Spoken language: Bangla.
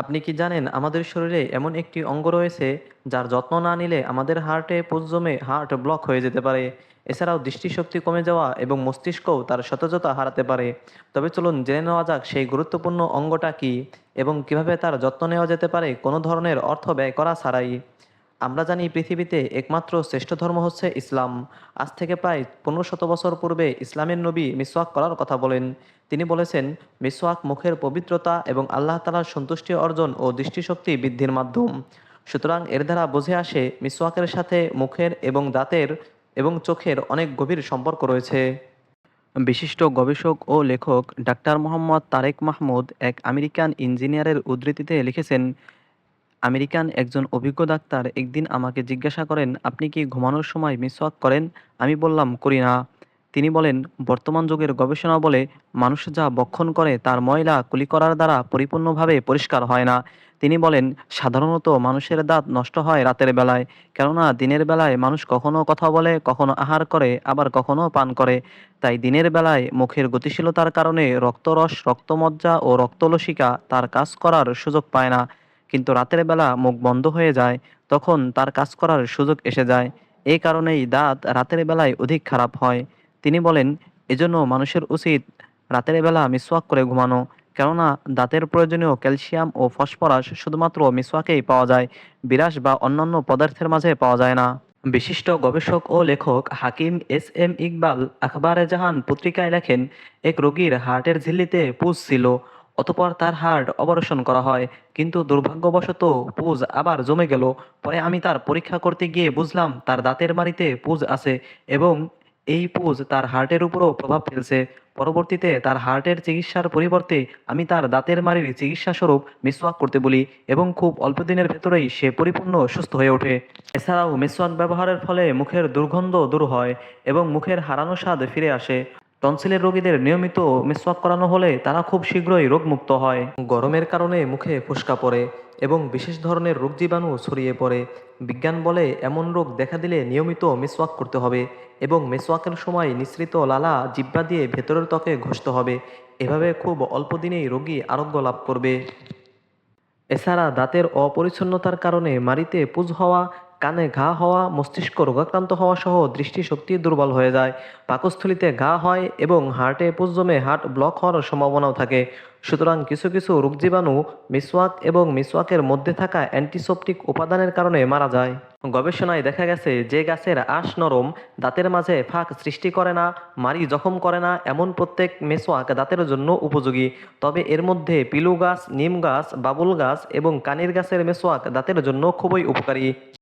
আপনি কি জানেন, আমাদের শরীরে এমন একটি অঙ্গ রয়েছে যার যত্ন না নিলে আমাদের হার্টে পুঁজ হার্ট ব্লক হয়ে যেতে পারে। এছাড়াও দৃষ্টিশক্তি কমে যাওয়া এবং মস্তিষ্কও তার সতেজতা হারাতে পারে। তবে চলুন জেনে নেওয়া যাক সেই গুরুত্বপূর্ণ অঙ্গটা কি এবং কীভাবে তার যত্ন নেওয়া যেতে পারে, কোনো ধরনের অর্থ ব্যয় করা ছাড়াই। আমরা জানি পৃথিবীতে একমাত্র শ্রেষ্ঠ ধর্ম হচ্ছে ইসলাম। আজ থেকে প্রায় পনেরো শত বছর পূর্বে ইসলামের নবী মিসওয়াক করার কথা বলেন। তিনি বলেছেন, মিসওয়াক মুখের পবিত্রতা এবং আল্লাহ তালার সন্তুষ্টি অর্জন ও দৃষ্টিশক্তি বৃদ্ধির মাধ্যম। সুতরাং এর দ্বারা বুঝে আসে, মিসওয়াকের সাথে মুখের এবং দাঁতের এবং চোখের অনেক গভীর সম্পর্ক রয়েছে। বিশিষ্ট গবেষক ও লেখক ডাক্তার মোহাম্মদ তারেক মাহমুদ এক আমেরিকান ইঞ্জিনিয়ারের উদ্ধৃতিতে লিখেছেন আমেরিকান একজন অভিজ্ঞ ডাক্তার একদিন আমাকে জিজ্ঞাসা করেন, আপনি কি ঘুমানোর সময় মিসওয়াক করেন? আমি বললাম, করি না। তিনি বলেন, বর্তমান যুগের গবেষণা বলে মানুষ যা বক্ষণ করে তার ময়লা কুলি করার দ্বারা পরিপূর্ণভাবে পরিষ্কার হয় না। তিনি বলেন, সাধারণত মানুষের দাঁত নষ্ট হয় রাতের বেলায়, কেননা দিনের বেলায় মানুষ কখনো কথা বলে, কখনো আহার করে, আবার কখনো পান করে। তাই দিনের বেলায় মুখের গতিশীলতার কারণে রক্তরস, রক্তমজ্জা ও রক্তলসিকা তার কাজ করার সুযোগ পায় না। কিন্তু রাতের বেলা মুখ বন্ধ হয়ে যায়, তখন তার কাজ করার সুযোগ এসে যায়। এই কারণেই দাঁত রাতের বেলায় অধিক খারাপ হয়। তিনি বলেন, এজন্য মানুষের উচিত রাতের বেলা মিসওয়াক করে ঘুমানো। কেননা দাঁতের প্রয়োজনীয় ক্যালসিয়াম ও ফসফরাস শুধুমাত্র মিসওয়াকেই পাওয়া যায়, বিরাস বা অন্যান্য পদার্থের মাঝে পাওয়া যায় না। বিশিষ্ট গবেষক ও লেখক হাকিম এস এম ইকবাল আখবারে জাহান পত্রিকায় লেখেন, এক রোগীর হার্টের ঝিল্লিতে পুজ ছিল। অতপর তার হার্ট অপারেশন করা হয়। কিন্তু দুর্ভাগ্যবশত পুজ আবার জমে গেল। পরে আমি তার পরীক্ষা করতে গিয়ে বুঝলাম, তার দাঁতের মাড়িতে পুজ আছে এবং এই পুজ তার হার্টের উপরও প্রভাব ফেলছে। পরবর্তীতে তার হার্টের চিকিৎসার পরিবর্তে আমি তার দাঁতের মারির চিকিৎসা স্বরূপ মিসওয়াক করতে বলি এবং খুব অল্প দিনের ভেতরেই সে পরিপূর্ণ সুস্থ হয়ে ওঠে। এছাড়াও মিসওয়াক ব্যবহারের ফলে মুখের দুর্গন্ধ দূর হয় এবং মুখের হারানো স্বাদ ফিরে আসে। টনসিলের রোগীদের নিয়মিত মিসওয়াক করানো হলে তারা খুব শীঘ্রই রোগমুক্ত হয়। গরমের কারণে মুখে ফুসকা পড়ে এবং বিশেষ ধরনের রোগ জীবাণু ছড়িয়ে পড়ে। বিজ্ঞান বলে এমন রোগ দেখা দিলে নিয়মিত মিসওয়াক করতে হবে এবং মিসওয়াকের সময় নিঃসৃত লালা জিব্বা দিয়ে ভেতরের ত্বকে ঘষতে হবে। এভাবে খুব অল্প দিনেই রোগী আরোগ্য লাভ করবে। এছাড়া দাঁতের অপরিচ্ছন্নতার কারণে মাড়িতে পুজ হওয়া কানে ঘা হওয়া, মস্তিষ্ক রোগাক্রান্ত হওয়া সহ দৃষ্টিশক্তি দুর্বল হয়ে যায়। পাকস্থলিতে ঘা হয় এবং হার্টে পুজ জমে হার্ট ব্লক হওয়ার সম্ভাবনাও থাকে। সুতরাং কিছু কিছু রোগজীবাণু মিসওয়াক এবং মিসওয়াকের মধ্যে থাকা অ্যান্টিসেপটিক উপাদানের কারণে মারা যায়। গবেষণায় দেখা গেছে যে গাছের আঁশ নরম, দাঁতের মাঝে ফাঁক সৃষ্টি করে না মারি জখম করে না, এমন প্রত্যেক মেসওয়াক দাঁতের জন্য উপযোগী। তবে এর মধ্যে পিলু গাছ, নিম গাছ, বাবুল গাছ এবং কানির গাছের মেসওয়াক দাঁতের জন্য খুবই উপকারী।